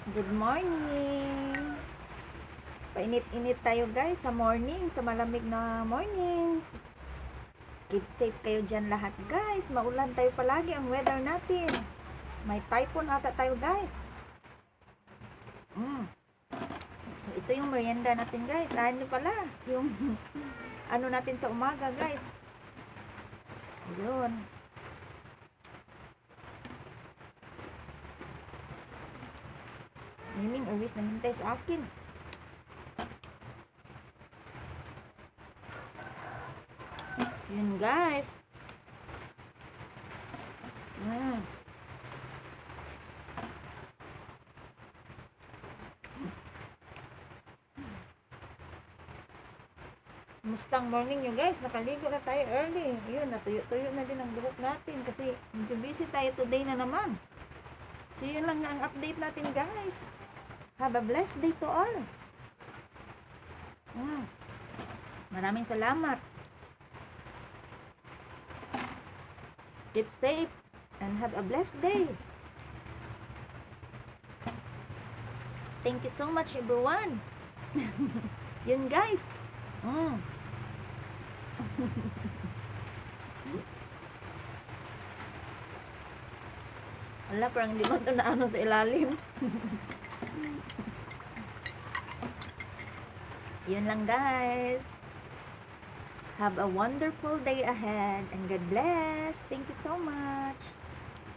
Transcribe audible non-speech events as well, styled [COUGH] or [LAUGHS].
Good morning! Painit-init tayo guys sa morning, sa malamig na morning. Keep safe kayo dyan lahat guys. Maulan tayo palagi ang weather natin. May typhoon ata tayo guys. Mm. So ito yung merienda natin guys. Ano pala? Yung [LAUGHS] ano natin sa umaga guys. Ayun. Miming always namintay sa akin. Yun guys. Mm. Mustang morning nyo guys, nakaligo na tayo early. Yun, natuyo-tuyo na din ang buhok natin kasi medyo busy tayo today na naman. So yun lang ang update natin guys. Have a blessed day to all. Mm. Maraming salamat. Keep safe and have a blessed day. Thank you so much everyone. [LAUGHS] Yun guys. Mm. [LAUGHS] Wala, parang hindi mo ito na ano sa ilalim. [LAUGHS] Yun lang guys. Have a wonderful day ahead and God bless. Thank you so much.